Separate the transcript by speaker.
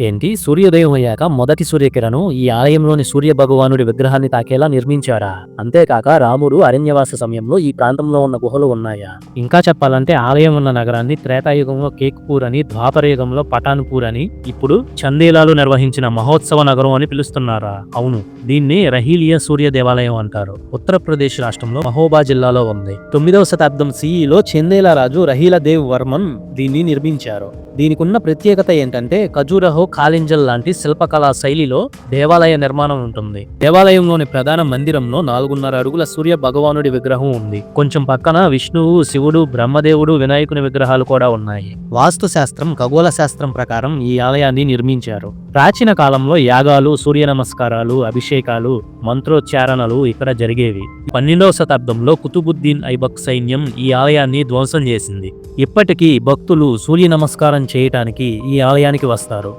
Speaker 1: ఏంటి? సూర్యోదయం అయ్యాక మొదటి సూర్యకిరణం ఈ ఆలయంలోని సూర్య భగవానుడి విగ్రహాన్ని తాకేలా నిర్మించారా? అంతేకాక రాముడు అరణ్యవాస సమయంలో ఈ ప్రాంతంలో ఉన్న గుహలు ఉన్నాయా? ఇంకా చెప్పాలంటే ఆలయం ఉన్న నగరాన్ని త్రేతాయుగంలో కేక్పూర్ అని ద్వాపరయుగంలో పటాన్పూర్ అని ఇప్పుడు చందేలాలు నిర్వహించిన మహోత్సవ నగరం అని పిలుస్తున్నారా? అవును. దీన్ని రహీలియా సూర్య దేవాలయం అంటారు. ఉత్తరప్రదేశ్ రాష్ట్రంలో మహోబా జిల్లాలో ఉంది. తొమ్మిదవ శతాబ్దం సిఈలో చందేలా రాజు రహీల దేవ్ వర్మన్ దీన్ని నిర్మించారు. దీనికి ఉన్న ప్రత్యేకత ఏంటంటే ఖజూరహో కాలింజల్ లాంటి శిల్పకళా శైలిలో దేవాలయ నిర్మాణం ఉంటుంది. దేవాలయంలోని ప్రధాన మందిరంలో నాలుగున్నర అడుగుల సూర్య భగవానుడి విగ్రహం ఉంది. కొంచెం పక్కన విష్ణువు శివుడు బ్రహ్మదేవుడు వినాయకుని విగ్రహాలు కూడా ఉన్నాయి. వాస్తు శాస్త్రం ఖగోళ శాస్త్రం ప్రకారం ఈ ఆలయాన్ని నిర్మించారు. ప్రాచీన కాలంలో యాగాలు సూర్య నమస్కారాలు అభిషేకాలు మంత్రోచ్చారణలు ఇక్కడ జరిగేవి. పన్నెండవ శతాబ్దంలో కుతుబుద్దీన్ ఐబక్ సైన్యం ఈ ఆలయాన్ని ధ్వంసం చేసింది. ఇప్పటికీ భక్తులు సూర్య నమస్కారం చేయటానికి ఈ ఆలయానికి వస్తారు.